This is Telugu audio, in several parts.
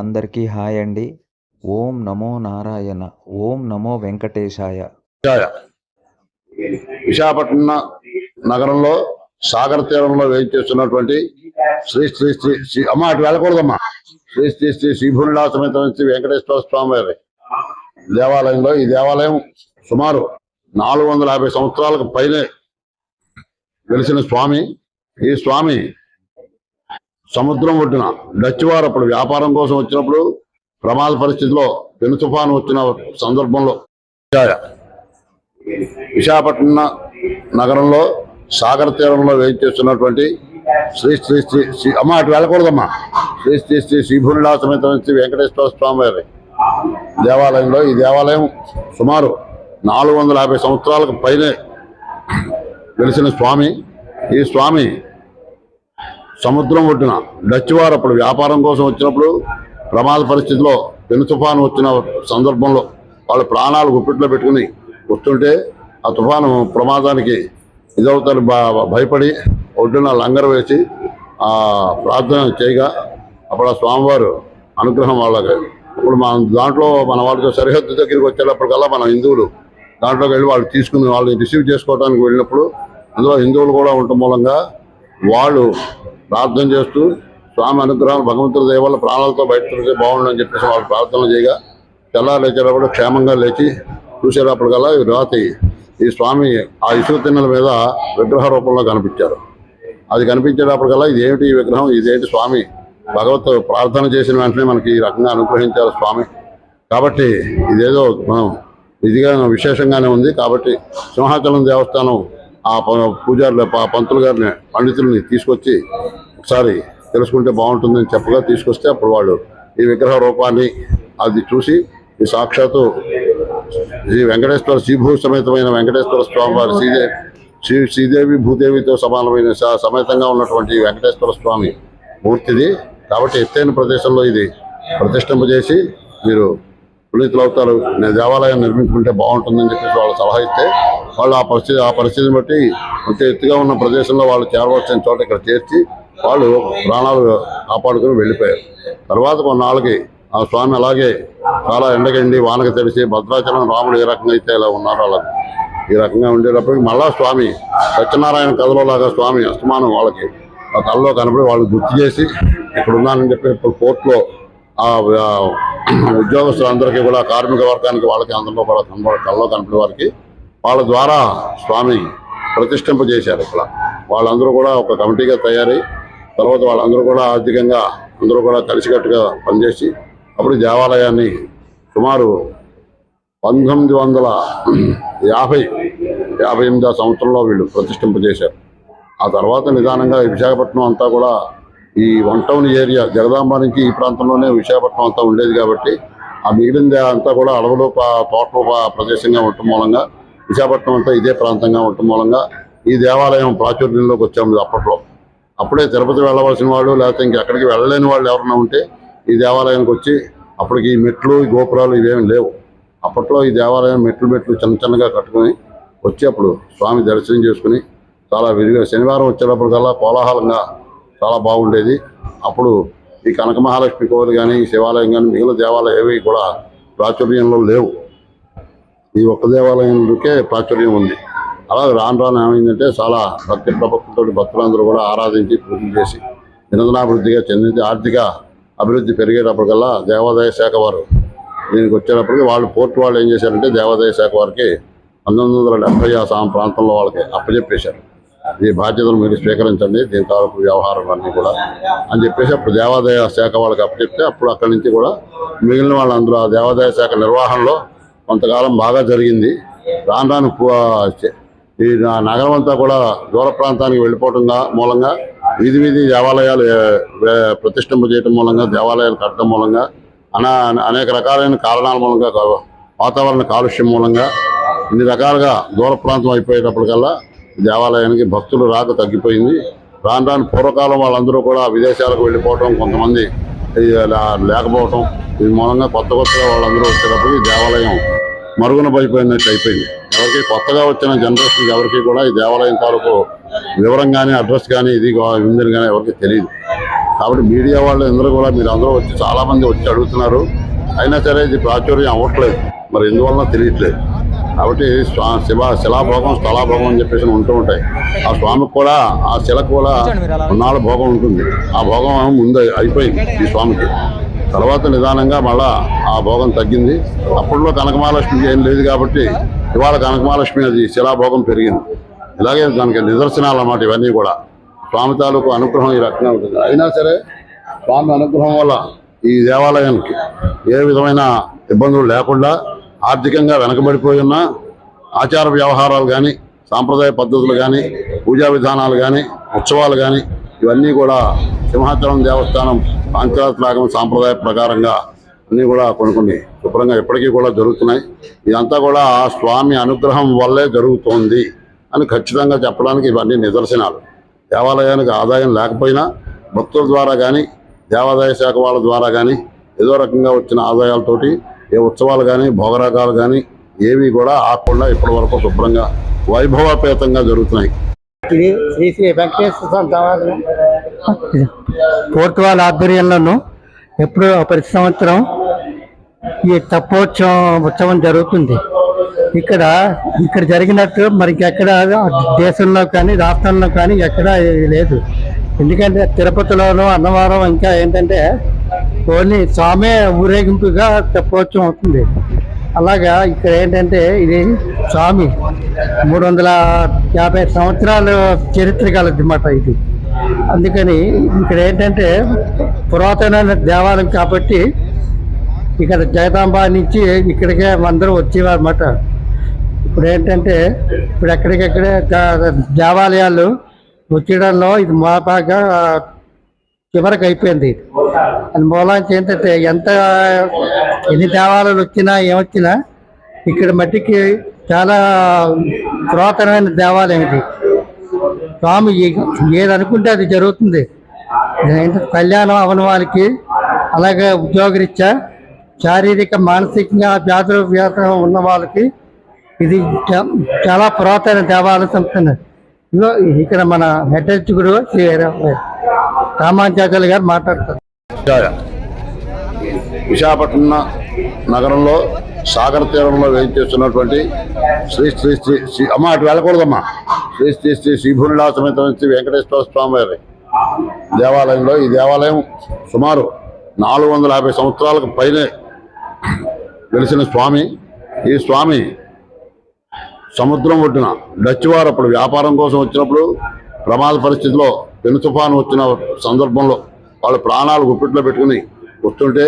అందరికీ హాయ్ అండి ఓం నమో నారాయణ ఓం నమో వెంకటేశాయ విశాఖపట్నం నగరంలో సాగర తీరంలో చేస్తున్నటువంటి శ్రీ శ్రీ శ్రీ శ్రీ అమ్మ అటు వెళ్ళకూడదమ్మా శ్రీ శ్రీ శ్రీ శ్రీభునుడా సమేత శ్రీ వెంకటేశ్వర స్వామి వారి దేవాలయంలో ఈ దేవాలయం సుమారు నాలుగు వందల యాభై సంవత్సరాలకు పైనే తెలిసిన స్వామి ఈ స్వామి సముద్రం ఒడ్డున డచ్ వారు అప్పుడు వ్యాపారం కోసం వచ్చినప్పుడు ప్రమాద పరిస్థితిలో పెను తుఫాను వచ్చిన సందర్భంలో విశాఖపట్నం నగరంలో సాగర తీరంలో చేస్తున్నటువంటి శ్రీ శ్రీ శ్రీ శ్రీ అమ్మ అటు వెళ్ళకూడదమ్మా శ్రీ శ్రీ శ్రీ శ్రీభునిలా సమేత శ్రీ వెంకటేశ్వర స్వామి వారి దేవాలయంలో ఈ దేవాలయం సుమారు నాలుగు సంవత్సరాలకు పైనే వెలిసిన స్వామి ఈ స్వామి సముద్రం ఒడ్డున డచ్ వారు అప్పుడు వ్యాపారం కోసం వచ్చినప్పుడు ప్రమాద పరిస్థితిలో పెను తుఫాను వచ్చిన సందర్భంలో వాళ్ళ ప్రాణాలు గుప్పిట్లో పెట్టుకుని వస్తుంటే ఆ తుఫాను ప్రమాదానికి ఇదవుతారు భయపడి ఒడ్డున లంగర్ వేసి ఆ ప్రార్థన చేయగా అప్పుడు ఆ స్వామివారు అనుగ్రహం వాళ్ళకి ఇప్పుడు మన దాంట్లో మన వాళ్ళతో సరిహద్దు దగ్గరికి వచ్చేటప్పటికల్లా మన హిందువులు దాంట్లోకి వెళ్ళి వాళ్ళు తీసుకుని వాళ్ళని రిసీవ్ చేసుకోవడానికి వెళ్ళినప్పుడు అందులో హిందువులు కూడా ఉండటం మూలంగా వాళ్ళు ప్రార్థన చేస్తూ స్వామి అనుగ్రహం భగవంతుడి దేవాల ప్రాణాలతో బయటపడితే బాగుండని చెప్పేసి వాళ్ళు ప్రార్థన చేయగా తెల్లారు లేచేటప్పుడు క్షేమంగా లేచి చూసేటప్పుడు కల రాతి ఈ స్వామి ఆ ఇసుక తిన్నెల మీద విగ్రహ రూపంలో కనిపించారు అది కనిపించేటప్పటికల్లా ఇదేమిటి ఈ విగ్రహం ఇదేంటి స్వామి భగవత్ ప్రార్థన చేసిన వెంటనే మనకి ఈ రకంగా అనుగ్రహించారు స్వామి కాబట్టి ఇదేదో మనం ఇదిగా విశేషంగానే ఉంది కాబట్టి సింహాచలం దేవస్థానం ఆ పూజారులు పంతులు గారిని పండితుల్ని తీసుకొచ్చి ఒకసారి తెలుసుకుంటే బాగుంటుందని చెప్పగా తీసుకొస్తే అప్పుడు వాళ్ళు ఈ విగ్రహ రూపాన్ని అది చూసి ఈ సాక్షాత్తు శ్రీ వెంకటేశ్వర శ్రీభూ సమేతమైన వెంకటేశ్వర స్వామి వారి శ్రీదేవి శ్రీ శ్రీదేవి భూదేవితో సమానమైన సమేతంగా ఉన్నటువంటి వెంకటేశ్వర స్వామి మూర్తిది కాబట్టి ఎత్తైన ప్రదేశంలో ఇది ప్రతిష్టింప చేసి మీరు పునీతులవుతారు నేను దేవాలయం నిర్మించుకుంటే బాగుంటుందని చెప్పేసి వాళ్ళు సలహా ఇస్తే వాళ్ళు ఆ పరిస్థితి ఆ పరిస్థితిని బట్టి కొంచెం ఎత్తుగా ఉన్న ప్రదేశంలో వాళ్ళు చేరవలసిన చోట ఇక్కడ చేర్చి వాళ్ళు ప్రాణాలు కాపాడుకుని వెళ్ళిపోయారు తర్వాత కొన్నాళ్ళకి ఆ స్వామి అలాగే చాలా ఎండగండి వానకు తెలిసి భద్రాచలం రాముడు ఏ రకంగా అయితే ఇలా ఉన్నారు వాళ్ళకి ఈ రకంగా ఉండేటప్పటికి మళ్ళా స్వామి సత్యనారాయణ కథలోలాగా స్వామి అస్తమానం వాళ్ళకి ఆ కళ్ళలో కనపడి వాళ్ళు గుర్తు చేసి ఇక్కడ ఉన్నానని చెప్పి ఇప్పుడు కోర్టులో ఆ ఉద్యోగస్తులందరికీ కూడా కార్మిక వర్గానికి వాళ్ళకి అందరిలో కూడా కనబడ కళ్ళలో కనపడే వారికి వాళ్ళ ద్వారా స్వామి ప్రతిష్ఠింపజేశారు ఇక్కడ వాళ్ళందరూ కూడా ఒక కమిటీగా తయారై తర్వాత వాళ్ళందరూ కూడా ఆర్థికంగా అందరూ కూడా కలిసికట్టుగా పనిచేసి అప్పుడు దేవాలయాన్ని సుమారు పంతొమ్మిది వందల యాభై యాభై ఎనిమిదో సంవత్సరంలో వీళ్ళు ప్రతిష్ఠింపజేశారు ఆ తర్వాత నిదానంగా విశాఖపట్నం అంతా కూడా ఈ వన్ టౌన్ ఏరియా జగదాంబ నుంచి ఈ ప్రాంతంలోనే విశాఖపట్నం అంతా ఉండేది కాబట్టి ఆ మిగిలిన అంతా కూడా అడవులు తోటలు ప్రదేశంగా ఉండటం మూలంగా విశాఖపట్నం అంతా ఇదే ప్రాంతంగా ఉండటం మూలంగా ఈ దేవాలయం ప్రాచుర్యంలోకి వచ్చాము అప్పట్లో అప్పుడే తిరుపతి వెళ్ళవలసిన వాళ్ళు లేకపోతే ఇంకెక్కడికి వెళ్ళలేని వాళ్ళు ఎవరైనా ఉంటే ఈ దేవాలయానికి వచ్చి అప్పటికి ఈ మెట్లు ఈ గోపురాలు ఇవేమి లేవు అప్పట్లో ఈ దేవాలయం మెట్లు మెట్లు చిన్న చిన్నగా కట్టుకుని వచ్చేప్పుడు స్వామి దర్శనం చేసుకుని చాలా విరిగా శనివారం వచ్చేటప్పుడు కల్లా కోలాహలంగా చాలా బాగుండేది అప్పుడు ఈ కనక మహాలక్ష్మి కోవిలు కానీ శివాలయం కానీ మిగిలిన దేవాలయం ఏవి కూడా ప్రాచుర్యంలో లేవు ఈ ఒక్క దేవాలయంలోకే ప్రాచుర్యం ఉంది అలాగే రాను రాను ఏమైందంటే చాలా భక్తి ప్రభుత్వంతో భక్తులందరూ కూడా ఆరాధించి పూజలు చేసి నిరంతరాభివృద్ధిగా చెందించి ఆర్థిక అభివృద్ధి పెరిగేటప్పటికల్లా దేవాదాయ శాఖ వారు దీనికి వచ్చేటప్పటికి వాళ్ళు పోర్టు వాళ్ళు ఏం చేశారంటే దేవాదాయ శాఖ వారికి పంతొమ్మిది వందల డెబ్బై ఆ ప్రాంతంలో వాళ్ళకి అప్పచెప్పేశారు ఈ బాధ్యతలు మీరు స్వీకరించండి దీని తాలూకు వ్యవహారాలన్నీ కూడా అని చెప్పేసి అప్పుడు దేవాదాయ శాఖ వాళ్ళకి అప్పచెప్తే అప్పుడు అక్కడి నుంచి కూడా మిగిలిన వాళ్ళందరూ ఆ దేవాదాయ శాఖ నిర్వహణలో కొంతకాలం బాగా జరిగింది రాను రాను ఈ నగరం అంతా కూడా దూర ప్రాంతానికి వెళ్ళిపోవటం మూలంగా వీధి వీధి దేవాలయాలు ప్రతిష్టంప చేయటం మూలంగా దేవాలయాలు కట్టడం మూలంగా అనా అనేక రకాలైన కారణాల మూలంగా వాతావరణ కాలుష్యం మూలంగా ఇన్ని రకాలుగా దూర ప్రాంతం అయిపోయేటప్పటికల్లా దేవాలయానికి భక్తులు రాక తగ్గిపోయింది రాను రాను పూర్వకాలం వాళ్ళందరూ కూడా విదేశాలకు వెళ్ళిపోవటం కొంతమంది లేకపోవటం ఇది మూలంగా కొత్త కొత్తగా వాళ్ళందరూ వచ్చేటప్పటికి దేవాలయం మరుగున పడిపోయినట్టు అయిపోయింది ఎవరికి కొత్తగా వచ్చిన జనరేషన్ ఎవరికి కూడా ఈ దేవాలయం తాలూకు వివరం కానీ అడ్రస్ కానీ ఇది ఉందని కానీ ఎవరికి తెలియదు కాబట్టి మీడియా వాళ్ళు అందరూ కూడా మీరు అందరూ వచ్చి చాలామంది వచ్చి అడుగుతున్నారు అయినా సరే ఇది ప్రాచుర్యం అవ్వట్లేదు మరి ఎందువలన తెలియట్లేదు కాబట్టి స్వా శివ శిలాభోగం స్థలాభోగం అని చెప్పేసి ఉంటూ ఉంటాయి ఆ స్వామికి కూడా ఆ శిలకు కూడా ఉన్నాళ్ళ భోగం ఉంటుంది ఆ భోగం ముందు అయిపోయింది ఈ స్వామికి తర్వాత నిదానంగా మళ్ళా ఆ భోగం తగ్గింది అప్పట్లో కనకమహాలక్ష్మి ఏం లేదు కాబట్టి ఇవాళ కనకమహాలక్ష్మి అది శిలాభోగం పెరిగింది ఇలాగే దానికి నిదర్శనాలు అన్నమాట ఇవన్నీ కూడా స్వామి తాలూకు అనుగ్రహం ఈ రకంగా ఉంటుంది అయినా సరే స్వామి అనుగ్రహం వల్ల ఈ దేవాలయానికి ఏ విధమైన ఇబ్బందులు లేకుండా ఆర్థికంగా వెనకబడిపోయి ఆచార వ్యవహారాలు కానీ సాంప్రదాయ పద్ధతులు కానీ పూజా విధానాలు కానీ ఉత్సవాలు కానీ ఇవన్నీ కూడా సింహాచలం దేవస్థానం పంచరాత్రాగం సాంప్రదాయ ప్రకారంగా అన్నీ కూడా కొన్ని కొన్ని శుభ్రంగా ఇప్పటికీ కూడా జరుగుతున్నాయి ఇదంతా కూడా ఆ స్వామి అనుగ్రహం వల్లే జరుగుతోంది అని ఖచ్చితంగా చెప్పడానికి ఇవన్నీ నిదర్శనాలు దేవాలయానికి ఆదాయం లేకపోయినా భక్తుల ద్వారా కానీ దేవాదాయ శాఖ వాళ్ళ ద్వారా కానీ ఏదో రకంగా వచ్చిన ఆదాయాలతోటి ఏ ఉత్సవాలు కానీ భోగరాగాలు కానీ ఏవి కూడా ఆకుండా ఇప్పటి వరకు శుభ్రంగా వైభవపేతంగా జరుగుతున్నాయి ఇది శ్రీ శ్రీ వెంకటేశ్వర దేవాలయం పోర్టువాల్ ఆధ్వర్యంలోనూ ఎప్పుడు ప్రతి సంవత్సరం ఈ తప్పోత్సవం ఉత్సవం జరుగుతుంది ఇక్కడ ఇక్కడ జరిగినట్టు మరి ఎక్కడ దేశంలో కానీ రాష్ట్రంలో కానీ ఎక్కడ లేదు ఎందుకంటే తిరుపతిలోనూ అన్నవరం ఇంకా ఏంటంటే ఓన్లీ స్వామే ఊరేగింపుగా తప్పోత్సవం అవుతుంది అలాగా ఇక్కడ ఏంటంటే ఇది స్వామి మూడు వందల యాభై సంవత్సరాల చరిత్ర కలదన్నమాట ఇది అందుకని ఇక్కడ ఏంటంటే పురాతన దేవాలయం కాబట్టి ఇక్కడ జగదాంబ నుంచి ఇక్కడికే అందరూ వచ్చేవారన్నమాట ఇప్పుడు ఏంటంటే ఇప్పుడు ఎక్కడికెక్కడే దేవాలయాలు వచ్చేయడంలో ఇది మా బాగా చివరికి అయిపోయింది అది మూలాంచి ఏంటంటే ఎంత ఎన్ని దేవాలయాలు వచ్చినా ఏమొచ్చినా ఇక్కడ మట్టికి చాలా పురాతనమైన దేవాలయం ఇది స్వామి ఏది అనుకుంటే అది జరుగుతుంది కళ్యాణం అవని వాళ్ళకి అలాగే ఉద్యోగరీత్యా శారీరక మానసికంగా వ్యాధుల వ్యాసం ఉన్న వాళ్ళకి ఇది చాలా పురాతన దేవాలయ సంస్థ ఇక్కడ మన హెడ్ గురు శ్రీ రామాచార్యులు గారు మాట్లాడతారు విశాఖపట్నం నగరంలో సాగర తీరంలో వేయించేస్తున్నటువంటి శ్రీ శ్రీ శ్రీ శ్రీ అమ్మ అటు వెళ్ళకూడదమ్మా శ్రీ శ్రీ శ్రీ శ్రీభునిలా నుంచి వెంకటేశ్వర స్వామి వారి దేవాలయంలో ఈ దేవాలయం సుమారు నాలుగు వందల యాభై సంవత్సరాలకు పైనే వెలిసిన స్వామి ఈ స్వామి సముద్రం ఒడ్డున డచ్ వారు అప్పుడు వ్యాపారం కోసం వచ్చినప్పుడు ప్రమాద పరిస్థితిలో పెను తుఫాను వచ్చిన సందర్భంలో వాళ్ళ ప్రాణాలు గుప్పిట్లో పెట్టుకుని వస్తుంటే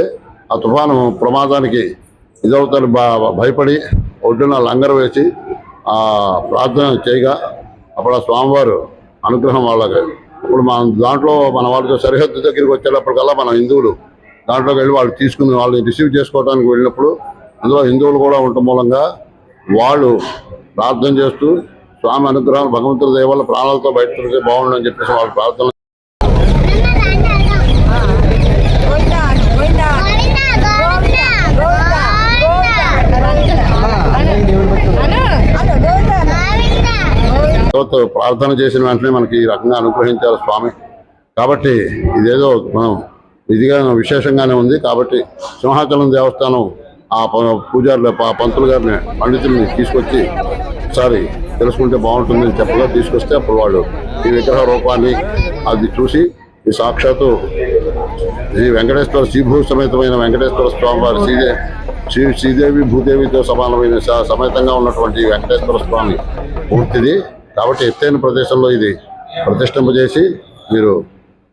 ఆ తుఫాను ప్రమాదానికి ఇదవుతారు భయపడి ఒడ్డున లంగర్ వేసి ప్రార్థన చేయగా అప్పుడు ఆ స్వామివారు అనుగ్రహం వాళ్ళకి ఇప్పుడు మన దాంట్లో మన వాళ్ళతో సరిహద్దు దగ్గరికి వచ్చేటప్పటికల్లా మన హిందువులు దాంట్లోకి వెళ్ళి వాళ్ళు తీసుకుని వాళ్ళని రిసీవ్ చేసుకోవడానికి వెళ్ళినప్పుడు అందులో హిందువులు కూడా ఉండటం మూలంగా వాళ్ళు ప్రార్థన చేస్తూ స్వామి అనుగ్రహాలు భగవంతుల దేవాల ప్రాణాలతో బయట బాగుండని చెప్పేసి వాళ్ళు ప్రార్థన మనతో ప్రార్థన చేసిన వెంటనే మనకి ఈ రకంగా అనుగ్రహించారు స్వామి కాబట్టి ఇదేదో మనం ఇదిగా విశేషంగానే ఉంది కాబట్టి సింహాచలం దేవస్థానం ఆ పూజారులు పంతులు గారిని పండితుల్ని తీసుకొచ్చి ఒకసారి తెలుసుకుంటే బాగుంటుందని చెప్పగా తీసుకొస్తే అప్పుడు వాళ్ళు ఈ విగ్రహ రూపాన్ని అది చూసి ఈ సాక్షాత్తు ఈ వెంకటేశ్వర శ్రీభూ సమేతమైన వెంకటేశ్వర స్వామి వారి శ్రీదే శ్రీ శ్రీదేవి భూదేవితో సమానమైన సమేతంగా ఉన్నటువంటి వెంకటేశ్వర స్వామి పూర్తిది కాబట్టి ఎత్తైన ప్రదేశంలో ఇది చేసి మీరు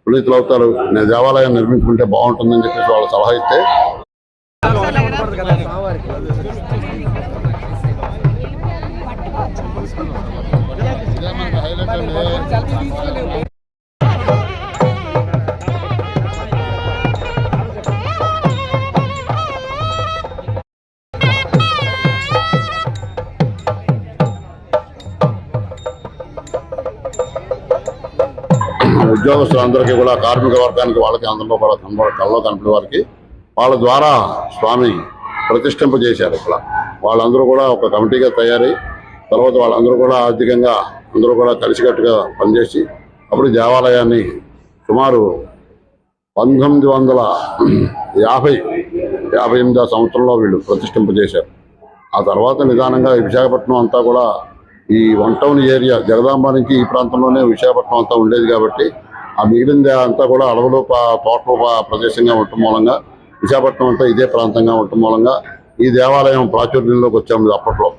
పులితులు అవుతారు దేవాలయం నిర్మించుకుంటే బాగుంటుందని చెప్పేసి వాళ్ళు సలహా ఇస్తే ఉద్యోగస్తులందరికీ కూడా కార్మిక వర్గానికి వాళ్ళకి అందరిలో కూడా కనబడ కళ్ళలో కనపడే వారికి వాళ్ళ ద్వారా స్వామి చేశారు ఇక్కడ వాళ్ళందరూ కూడా ఒక కమిటీగా తయారై తర్వాత వాళ్ళందరూ కూడా ఆర్థికంగా అందరూ కూడా కలిసికట్టుగా పనిచేసి అప్పుడు దేవాలయాన్ని సుమారు పంతొమ్మిది వందల యాభై యాభై ఎనిమిదో సంవత్సరంలో వీళ్ళు ప్రతిష్ఠింపజేశారు ఆ తర్వాత నిదానంగా విశాఖపట్నం అంతా కూడా ఈ వన్ టౌన్ ఏరియా జగదాంబ నుంచి ఈ ప్రాంతంలోనే విశాఖపట్నం అంతా ఉండేది కాబట్టి ఆ మిగిలింది అంతా కూడా అడవులు తోటలు ప్రదేశంగా ఉండటం మూలంగా విశాఖపట్నం అంతా ఇదే ప్రాంతంగా ఉండటం మూలంగా ఈ దేవాలయం ప్రాచుర్యంలోకి వచ్చాము అప్పట్లో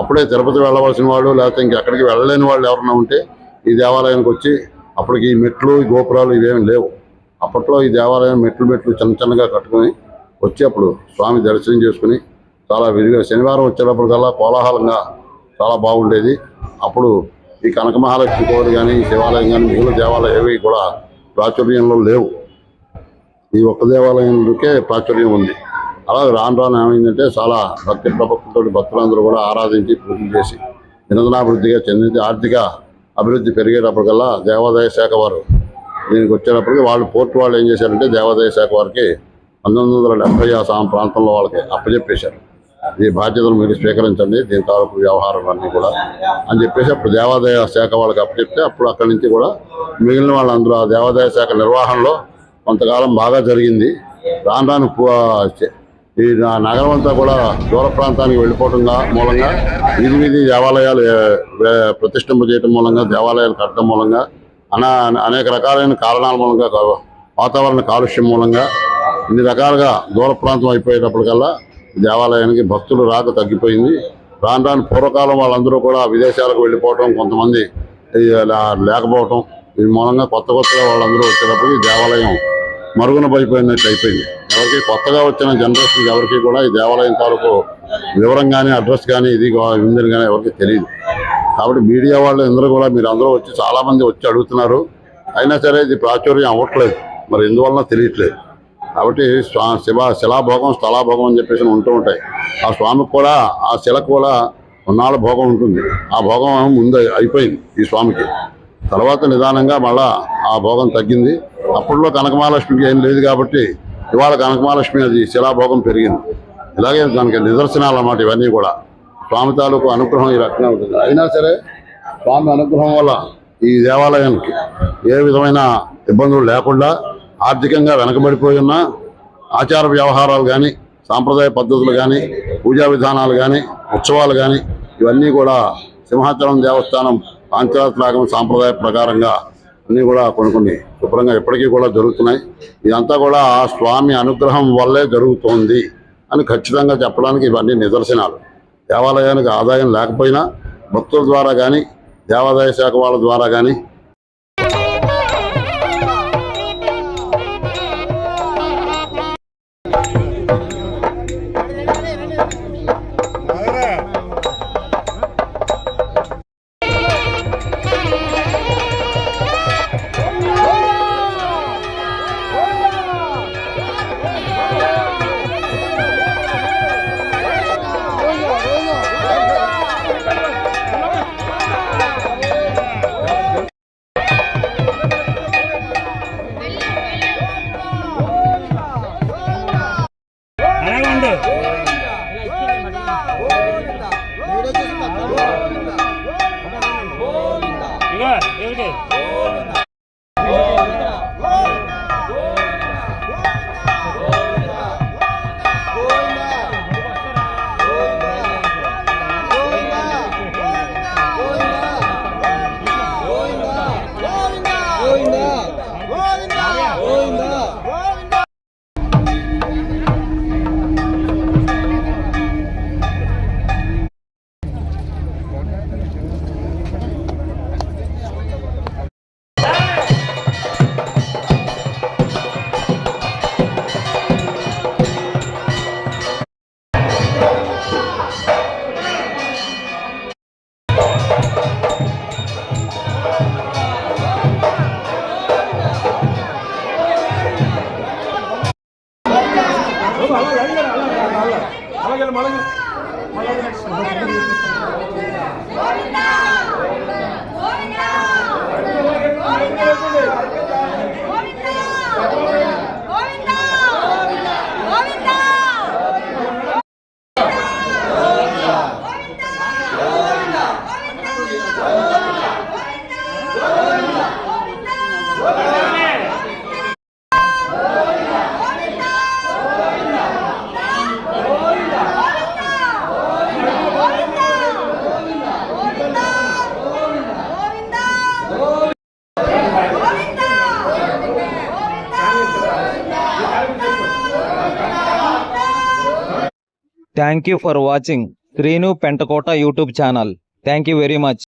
అప్పుడే తిరుపతి వెళ్ళవలసిన వాళ్ళు లేకపోతే ఇంకెక్కడికి వెళ్ళలేని వాళ్ళు ఎవరైనా ఉంటే ఈ దేవాలయానికి వచ్చి అప్పటికి ఈ మెట్లు గోపురాలు ఇవేమి లేవు అప్పట్లో ఈ దేవాలయం మెట్లు మెట్లు చిన్న చిన్నగా కట్టుకుని వచ్చేప్పుడు స్వామి దర్శనం చేసుకుని చాలా విరిగా శనివారం వచ్చేటప్పుడు కల్లా కోలాహలంగా చాలా బాగుండేది అప్పుడు ఈ కనక మహాలక్ష్మి కోరి కానీ శివాలయం కానీ మిగిలిన దేవాలయం ఏవి కూడా ప్రాచుర్యంలో లేవు ఈ ఒక్క దేవాలయంలోకే ప్రాచుర్యం ఉంది అలాగే రాను రాను ఏమైందంటే చాలా భక్తి ప్రపక్తితో భక్తులందరూ కూడా ఆరాధించి పూజలు చేసి నిరంజనాభివృద్ధిగా చెంది ఆర్థిక అభివృద్ధి పెరిగేటప్పటికల్లా దేవాదాయ శాఖ వారు దీనికి వచ్చేటప్పటికి వాళ్ళు పోర్టు వాళ్ళు ఏం చేశారంటే దేవాదాయ శాఖ వారికి పంతొమ్మిది వందల డెబ్బై ఆ ప్రాంతంలో వాళ్ళకి అప్పచెప్పేశారు ఈ బాధ్యతలు మీరు స్వీకరించండి దీని తాలూకు వ్యవహారం అన్నీ కూడా అని చెప్పేసి అప్పుడు దేవాదాయ శాఖ వాళ్ళకి అప్పచెప్తే అప్పుడు అక్కడి నుంచి కూడా మిగిలిన వాళ్ళందరూ ఆ దేవాదాయ శాఖ నిర్వహణలో కొంతకాలం బాగా జరిగింది రాను రాను ఈ నగరం అంతా కూడా దూర ప్రాంతానికి వెళ్ళిపోవటం మూలంగా వీధి వీధి దేవాలయాలు ప్రతిష్టం చేయడం మూలంగా దేవాలయాలు కట్టడం మూలంగా అనా అనేక రకాలైన కారణాల మూలంగా వాతావరణ కాలుష్యం మూలంగా ఇన్ని రకాలుగా దూర ప్రాంతం అయిపోయేటప్పటికల్లా దేవాలయానికి భక్తులు రాక తగ్గిపోయింది రాను రాను పూర్వకాలం వాళ్ళందరూ కూడా విదేశాలకు వెళ్ళిపోవటం కొంతమంది లేకపోవటం ఇది మూలంగా కొత్త కొత్తగా వాళ్ళందరూ వచ్చేటప్పటికి దేవాలయం మరుగున పడిపోయినట్టు అయిపోయింది ఎవరికి కొత్తగా వచ్చిన జనరేషన్ ఎవరికి కూడా ఈ దేవాలయం తాలూకు వివరం కానీ అడ్రస్ కానీ ఇది ఉందని కానీ ఎవరికి తెలియదు కాబట్టి మీడియా వాళ్ళు అందరూ కూడా మీరు అందరూ వచ్చి చాలామంది వచ్చి అడుగుతున్నారు అయినా సరే ఇది ప్రాచుర్యం అవ్వట్లేదు మరి ఎందువలన తెలియట్లేదు కాబట్టి స్వా శివ శిలాభోగం స్థలాభోగం అని చెప్పేసి ఉంటూ ఉంటాయి ఆ స్వామికి కూడా ఆ శిల కూడా ఉన్నాళ్ళ భోగం ఉంటుంది ఆ భోగం ముందు అయిపోయింది ఈ స్వామికి తర్వాత నిదానంగా మళ్ళా ఆ భోగం తగ్గింది అప్పట్లో కనకమహాలక్ష్మికి ఏం లేదు కాబట్టి ఇవాళ కనకమహాలక్ష్మి అది శిలాభోగం పెరిగింది ఇలాగే దానికి నిదర్శనాలు అన్నమాట ఇవన్నీ కూడా స్వామి తాలూకు అనుగ్రహం ఈ రకంగా ఉంటుంది అయినా సరే స్వామి అనుగ్రహం వల్ల ఈ దేవాలయానికి ఏ విధమైన ఇబ్బందులు లేకుండా ఆర్థికంగా వెనకబడిపోయి ఉన్న ఆచార వ్యవహారాలు కానీ సాంప్రదాయ పద్ధతులు కానీ పూజా విధానాలు కానీ ఉత్సవాలు కానీ ఇవన్నీ కూడా సింహాచలం దేవస్థానం పాంచాలత్రాగం సాంప్రదాయ ప్రకారంగా అన్నీ కూడా కొన్ని కొన్ని శుభ్రంగా ఇప్పటికీ కూడా జరుగుతున్నాయి ఇదంతా కూడా ఆ స్వామి అనుగ్రహం వల్లే జరుగుతోంది అని ఖచ్చితంగా చెప్పడానికి ఇవన్నీ నిదర్శనాలు దేవాలయానికి ఆదాయం లేకపోయినా భక్తుల ద్వారా కానీ దేవాదాయ శాఖ వాళ్ళ ద్వారా కానీ Thank you for watching Srinu Pentakota YouTube channel. Thank you very much.